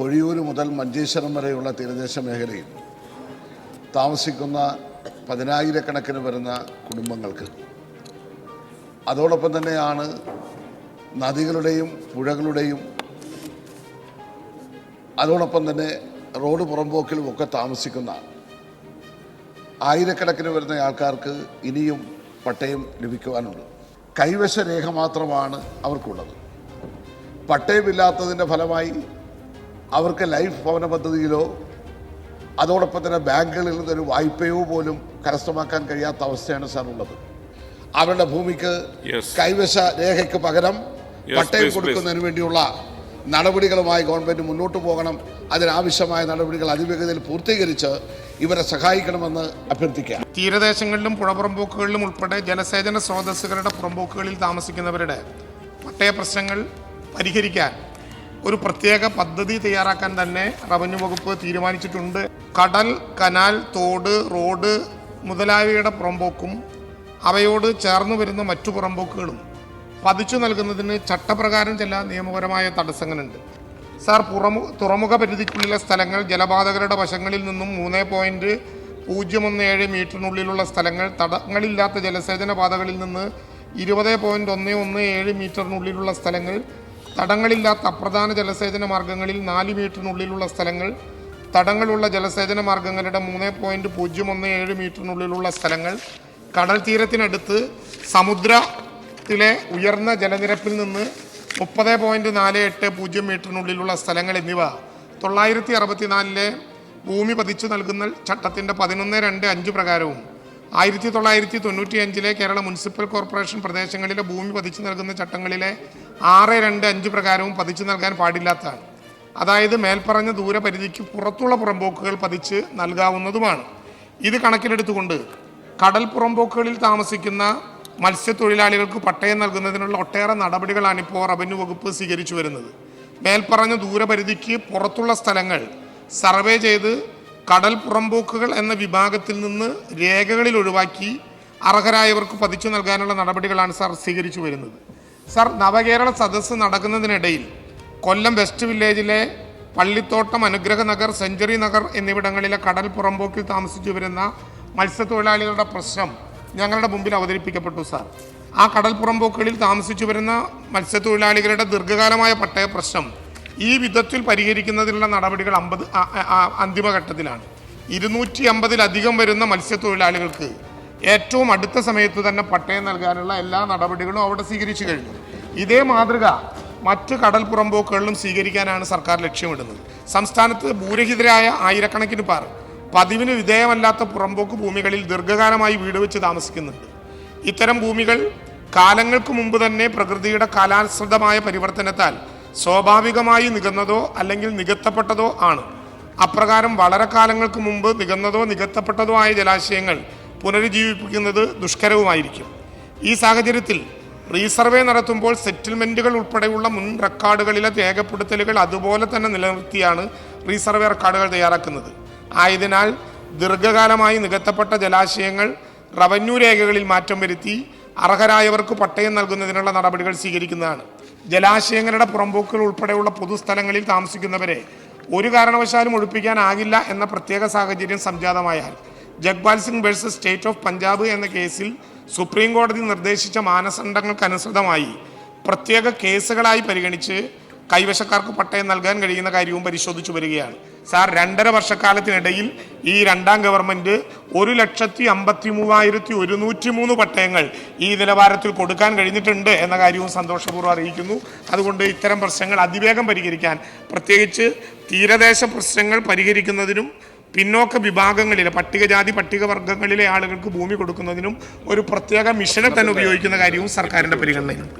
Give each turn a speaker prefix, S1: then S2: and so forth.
S1: പൊഴിയൂർ മുതൽ മഞ്ചേശ്വരം വരെയുള്ള തീരദേശ മേഖലയിൽ താമസിക്കുന്ന പതിനായിരക്കണക്കിന് വരുന്ന കുടുംബങ്ങൾക്ക്. അതോടൊപ്പം തന്നെയാണ് നദികളുടെയും പുഴകളുടെയും അതോടൊപ്പം തന്നെ റോഡ് പുറമ്പോക്കിലും ഒക്കെ താമസിക്കുന്ന ആയിരക്കണക്കിന് വരുന്ന ആൾക്കാർക്ക് ഇനിയും പട്ടയം ലഭിക്കുവാനുണ്ട്. കൈവശ രേഖ മാത്രമാണ് അവർക്കുള്ളത്. പട്ടയമില്ലാത്തതിന്റെ ഫലമായി അവർക്ക് ലൈഫ് ഭവന പദ്ധതിയിലോ അതോടൊപ്പം തന്നെ ബാങ്കുകളിൽ നിന്നൊരു വായ്പയോ പോലും കരസ്ഥമാക്കാൻ കഴിയാത്ത അവസ്ഥയാണ് സാർ ഉള്ളത്. അവരുടെ ഭൂമിക്ക് കൈവശ രേഖയ്ക്ക് പകരം പട്ടയം കൊടുക്കുന്നതിന് വേണ്ടിയുള്ള നടപടികളുമായി ഗവൺമെന്റ് മുന്നോട്ട് പോകണം. അതിനാവശ്യമായ നടപടികൾ അതിവേഗതയിൽ പൂർത്തീകരിച്ച് ഇവരെ സഹായിക്കണമെന്ന് അഭ്യർത്ഥിക്കാം
S2: തീരദേശങ്ങളിലും പുഴപുറമ്പോക്കുകളിലും ഉൾപ്പെടെ ജലസേചന സ്രോതസ്സുകളുടെ പുറമ്പോക്കുകളിൽ താമസിക്കുന്നവരുടെ പട്ടയ പ്രശ്നങ്ങൾ പരിഹരിക്കാൻ ഒരു പ്രത്യേക പദ്ധതി തയ്യാറാക്കാൻ തന്നെ റവന്യൂ വകുപ്പ് തീരുമാനിച്ചിട്ടുണ്ട്. കടൽ കനാൽ തോട് റോഡ് മുതലായവയുടെ പുറമ്പോക്കും അവയോട് ചേർന്ന് വരുന്ന മറ്റു പുറമ്പോക്കുകളും പതിച്ചു നൽകുന്നതിന് ചട്ടപ്രകാരം ചില നിയമപരമായ തടസ്സങ്ങളുണ്ട്. സാർ പുറമു തുറമുഖ പരിധിക്കുള്ളിലെ സ്ഥലങ്ങൾ ജലപാതകളുടെ വശങ്ങളിൽ നിന്നും മൂന്ന് പോയിന്റ് പൂജ്യം ഒന്ന് ഏഴ് മീറ്ററിനുള്ളിലുള്ള സ്ഥലങ്ങൾ തടങ്ങളില്ലാത്ത ജലസേചന പാതകളിൽ നിന്ന് ഇരുപത് പോയിന്റ് ഒന്ന് ഒന്ന് ഏഴ് മീറ്ററിനുള്ളിലുള്ള സ്ഥലങ്ങൾ തടങ്ങളില്ലാത്ത അപ്രധാന ജലസേചന മാർഗങ്ങളിൽ നാല് മീറ്ററിനുള്ളിലുള്ള സ്ഥലങ്ങൾ തടങ്ങളുള്ള ജലസേചന മാർഗങ്ങളുടെ മൂന്ന് പോയിന്റ് പൂജ്യം ഒന്ന് ഏഴ് മീറ്ററിനുള്ളിലുള്ള സ്ഥലങ്ങൾ കടൽ തീരത്തിനടുത്ത് സമുദ്രത്തിലെ ഉയർന്ന ജലനിരപ്പിൽ നിന്ന് മുപ്പത് പോയിന്റ് നാല് എട്ട് പൂജ്യം മീറ്ററിനുള്ളിലുള്ള സ്ഥലങ്ങൾ എന്നിവ തൊള്ളായിരത്തി അറുപത്തിനാലിലെ ഭൂമി പതിച്ചു നൽകുന്ന ചട്ടത്തിന്റെ പതിനൊന്ന് രണ്ട് അഞ്ച് പ്രകാരവും ആയിരത്തി തൊള്ളായിരത്തി തൊണ്ണൂറ്റി അഞ്ചിലെ കേരള മുനിസിപ്പൽ കോർപ്പറേഷൻ പ്രദേശങ്ങളിലെ ഭൂമി പതിച്ചു നൽകുന്ന ചട്ടങ്ങളിലെ ആറ് രണ്ട് അഞ്ച് പ്രകാരവും പതിച്ചു നൽകാൻ പാടില്ലാത്തതാണ് അതായത് മേൽപ്പറഞ്ഞ ദൂരപരിധിക്ക് പുറത്തുള്ള പുറമ്പോക്കുകൾ പതിച്ച് നൽകാവുന്നതുമാണ്. ഇത് കണക്കിലെടുത്തുകൊണ്ട് കടൽ പുറമ്പോക്കുകളിൽ താമസിക്കുന്ന മത്സ്യത്തൊഴിലാളികൾക്ക് പട്ടയം നൽകുന്നതിനുള്ള ഒട്ടേറെ നടപടികളാണ് ഇപ്പോൾ റവന്യൂ വകുപ്പ് സ്വീകരിച്ചു വരുന്നത്. മേൽപ്പറഞ്ഞ ദൂരപരിധിക്ക് പുറത്തുള്ള സ്ഥലങ്ങൾ സർവേ ചെയ്ത് കടൽ പുറമ്പോക്കുകൾ എന്ന വിഭാഗത്തിൽ നിന്ന് രേഖകളിൽ ഒഴിവാക്കി അർഹരായവർക്ക് പതിച്ചു നൽകാനുള്ള നടപടികളാണ് സാർ സ്വീകരിച്ചു വരുന്നത്. സാർ നവകേരള സദസ്സ് നടക്കുന്നതിനിടയിൽ കൊല്ലം വെസ്റ്റ് വില്ലേജിലെ പള്ളിത്തോട്ടം അനുഗ്രഹ നഗർ സെഞ്ചുറി നഗർ എന്നിവിടങ്ങളിലെ കടൽ പുറമ്പോക്കിൽ താമസിച്ചു വരുന്ന മത്സ്യത്തൊഴിലാളികളുടെ പ്രശ്നം ഞങ്ങളുടെ മുമ്പിൽ അവതരിപ്പിക്കപ്പെട്ടു സാർ. ആ കടൽ പുറമ്പോക്കുകളിൽ താമസിച്ചു വരുന്ന മത്സ്യത്തൊഴിലാളികളുടെ ദീർഘകാലമായ പട്ടയ പ്രശ്നം ഈ വിധത്തിൽ പരിഹരിക്കുന്നതിനുള്ള നടപടികൾ അമ്പത് അന്തിമഘട്ടത്തിലാണ്. ഇരുന്നൂറ്റി അമ്പതിലധികം വരുന്ന മത്സ്യത്തൊഴിലാളികൾക്ക് ഏറ്റവും അടുത്ത സമയത്ത് തന്നെ പട്ടയം നൽകാനുള്ള എല്ലാ നടപടികളും അവിടെ സ്വീകരിച്ചു കഴിഞ്ഞു. ഇതേ മാതൃക മറ്റ് കടൽ പുറമ്പോക്കുകളിലും സ്വീകരിക്കാനാണ് സർക്കാർ ലക്ഷ്യമിടുന്നത്. സംസ്ഥാനത്ത് ഭൂരഹിതരായ ആയിരക്കണക്കിന് പേർ പതിവിന് വിധേയമല്ലാത്ത പുറമ്പോക്ക് ഭൂമികളിൽ ദീർഘകാലമായി വീട് വെച്ച് താമസിക്കുന്നുണ്ട്. ഇത്തരം ഭൂമികൾ കാലങ്ങൾക്ക് മുമ്പ് തന്നെ പ്രകൃതിയുടെ കാലാനുസൃതമായ പരിവർത്തനത്താൽ സ്വാഭാവികമായി നികന്നതോ അല്ലെങ്കിൽ നികത്തപ്പെട്ടതോ ആണ്. അപ്രകാരം വളരെ കാലങ്ങൾക്ക് മുമ്പ് നികന്നതോ നികത്തപ്പെട്ടതോ ആയ ജലാശയങ്ങൾ പുനരുജ്ജീവിപ്പിക്കുന്നത് ദുഷ്കരവുമായിരിക്കും. ഈ സാഹചര്യത്തിൽ റീസർവേ നടത്തുമ്പോൾ സെറ്റിൽമെന്റുകൾ ഉൾപ്പെടെയുള്ള മുൻ റെക്കോർഡുകളിലെ രേഖപ്പെടുത്തലുകൾ അതുപോലെ തന്നെ നിലനിർത്തിയാണ് റീസർവേ റെക്കോർഡുകൾ തയ്യാറാക്കുന്നത്. ആയതിനാൽ ദീർഘകാലമായി നികത്തപ്പെട്ട ജലാശയങ്ങൾ റവന്യൂ രേഖകളിൽ മാറ്റം വരുത്തി അർഹരായവർക്ക് പട്ടയം നൽകുന്നതിനുള്ള നടപടികൾ സ്വീകരിക്കുന്നതാണ്. ജലാശയങ്ങളുടെ പുറമ്പോക്കുകൾ ഉൾപ്പെടെയുള്ള പൊതുസ്ഥലങ്ങളിൽ താമസിക്കുന്നവരെ ഒരു കാരണവശാലും ഒഴിപ്പിക്കാനാകില്ല എന്ന പ്രത്യേക സാഹചര്യം സംജാതമായാൽ Jagpal Singh versus state of Punjab എന്ന കേസിൽ സുപ്രീം കോടതി നിർദ്ദേശിച്ച മാനദണ്ഡങ്ങൾക്കനുസൃതമായി പ്രത്യേക കേസുകളായി പരിഗണിച്ച് കൈവശക്കാർക്ക് പട്ടയം നൽകാൻ കഴിയുന്ന കാര്യവും പരിശോധിച്ചു വരികയാണ്. സാർ രണ്ടര വർഷക്കാലത്തിനിടയിൽ ഈ രണ്ടാം ഗവൺമെന്റ് ഒരു ലക്ഷത്തി അമ്പത്തി മൂവായിരത്തി ഒരുന്നൂറ്റി മൂന്ന് പട്ടയങ്ങൾ ഈ നിലവാരത്തിൽ കൊടുക്കാൻ കഴിഞ്ഞിട്ടുണ്ട് എന്ന കാര്യവും സന്തോഷപൂർവം അറിയിക്കുന്നു. അതുകൊണ്ട് ഇത്തരം പ്രശ്നങ്ങൾ അതിവേഗം പരിഹരിക്കാൻ പ്രത്യേകിച്ച് തീരദേശ പ്രശ്നങ്ങൾ പരിഹരിക്കുന്നതിനും പിന്നോക്ക വിഭാഗങ്ങളിലെ പട്ടികജാതി പട്ടികവർഗങ്ങളിലെ ആളുകൾക്ക് ഭൂമി കൊടുക്കുന്നതിനും ഒരു പ്രത്യേക മിഷനെ തന്നെ ഉപയോഗിക്കുന്ന കാര്യവും സർക്കാരിന്റെ പരിഗണനയിലുണ്ട്.